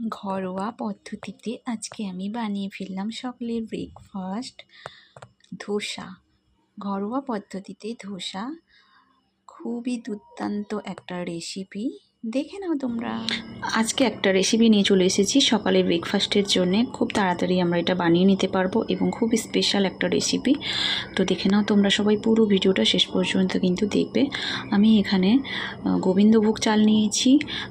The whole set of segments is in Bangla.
ঘরোয়া পদ্ধতিতে আজকে আমি বানিয়ে ফেললাম সকলের ব্রেকফাস্ট ধোসা। ঘরোয়া পদ্ধতিতে ধোসা খুবই দুর্দান্ত একটা রেসিপি দেখে নাও তোমরা। আজকে একটা রেসিপি নিয়ে চলে এসেছি সকালে ব্রেকফাস্টের জন্য। খুব তাড়াতাড়ি আমরা এটা বানিয়ে নিতে পারব এবং খুব স্পেশাল একটা রেসিপি তো দেখে নাও তোমরা সবাই পুরো ভিডিওটা শেষ পর্যন্ত কিন্তু দেখবে। আমি এখানে গোবিন্দভোগ চাল নিয়েছি।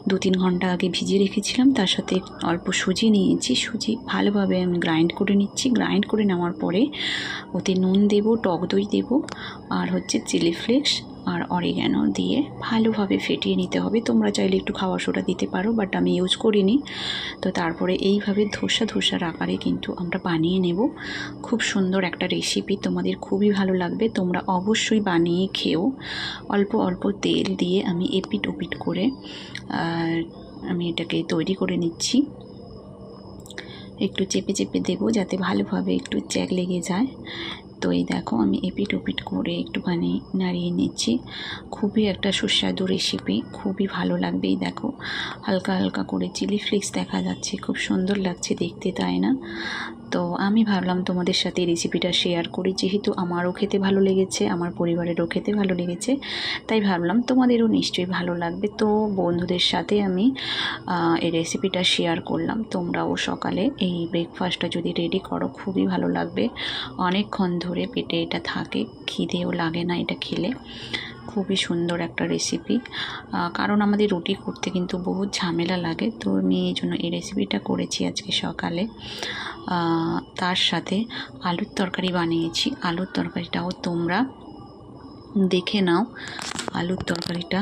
দু তিন ঘণ্টা আগে ভিজিয়ে রেখেছিলাম, তার সাথে অল্প সুজি নিয়েছি। সুজি ভালোভাবে আমি গ্রাইন্ড করে নিচ্ছি। গ্রাইন্ড করে নেওয়ার পরে ওতে নুন দেবো, টক দই দেবো, আর হচ্ছে চিলি ফ্লেক্স আর অরিগ্যানো দিয়ে ভালোভাবে ফেটিয়ে নিতে হবে। তোমরা চাইলে একটু খাওয়া সোডা দিতে পারো বাট আমি ইউজ করিনি। তো তারপরে এইভাবে ধোসা ধোসার আকারে কিন্তু আমরা বানিয়ে নেব। খুব সুন্দর একটা রেসিপি তোমাদের খুবই ভালো লাগবে। তোমরা অবশ্যই বানিয়ে খেও। অল্প অল্প তেল দিয়ে আমি এপিট ওপিট করে আমি এটাকে তৈরি করে নিচ্ছি। একটু চেপে চেপে দেবো যাতে ভালোভাবে একটু চ্যাক লেগে যায়। তো এই দেখো, আমি এপিট ওপিট করে একটুখানি নাড়িয়ে নিচ্ছি। খুবই একটা সুস্বাদু রেসিপি খুবই ভালো লাগবে এই দেখো। হালকা হালকা করে চিলি ফ্লিক্স দেখা যাচ্ছে, খুব সুন্দর লাগছে দেখতে, তাই না? তো আমি ভাবলাম তোমাদের সাথে রেসিপিটা শেয়ার করি। যেহেতু আমারও খেতে ভালো লেগেছে, আমার পরিবারেরও খেতে ভালো লেগেছে, তাই ভাবলাম তোমাদেরও নিশ্চয়ই ভালো লাগবে। তো বন্ধুদের সাথে আমি এই রেসিপিটা শেয়ার করলাম। তোমরাও সকালে এই ব্রেকফাস্টটা যদি রেডি করো, খুবই ভালো লাগবে। অনেকক্ষণ ধরে পেটে এটা থাকে, খিদেও লাগে না এটা খেলে। খুবই সুন্দর একটা রেসিপি কারণ আমাদের রুটি করতে কিন্তু বহুত ঝামেলা লাগে, তো আমি এই জন্য এই রেসিপিটা করেছি আজকে সকালে। তার সাথে আলুর তরকারি বানিয়েছি। আলুর তরকারিটাও তোমরা দেখে নাও। আলুর তরকারিটা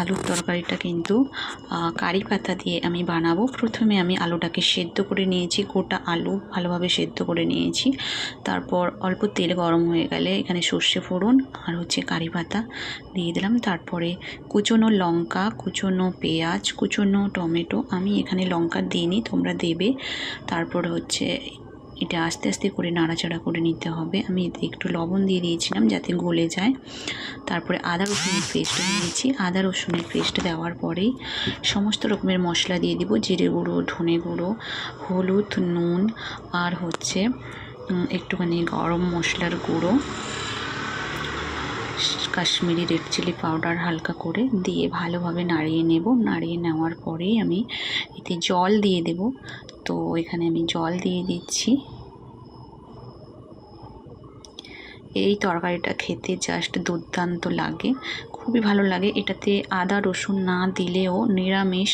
আলুর তরকারিটা কিন্তু কারি পাতা দিয়ে আমি বানাবো। প্রথমে আমি আলুটাকে সেদ্ধ করে নিয়েছি, গোটা আলু ভালোভাবে সেদ্ধ করে নিয়েছি। তারপর অল্প তেল গরম হয়ে গেলে এখানে সর্ষে ফোড়ন আর হচ্ছে কারি পাতা দিয়ে দিলাম। তারপরে কুচনো লঙ্কা, কুচনো পেঁয়াজ, কুচনো টমেটো আমি এখানে লঙ্কা দিইনি, তোমরা দেবে। তারপর হচ্ছে এটা আস্তে আস্তে করে নাড়াচাড়া করে নিতে হবে। আমি এতে একটু লবণ দিয়ে দিয়েছিলাম যাতে গলে যায়। তারপরে আদা রসুনের পেস্ট দিয়েছি। আদা রসুনের পেস্ট দেওয়ার পরেই সমস্ত রকমের মশলা দিয়ে দিব। জিরে গুঁড়ো, ধনে গুঁড়ো, হলুদ, নুন আর হচ্ছে একটুখানি গরম মশলার গুঁড়ো। কাশ্মীরি রেড চিলি পাউডার হালকা করে দিয়ে ভালোভাবে নাড়িয়ে নেব। নাড়িয়ে নেওয়ার পরেই আমি এতে জল দিয়ে দেব। তো এখানে আমি জল দিয়ে দিচ্ছি। এই তরকারিটা খেতে জাস্ট দুর্দান্ত লাগে। খুবই ভালো লাগে। এটাতে আদা রসুন না দিলেও নিরামিষ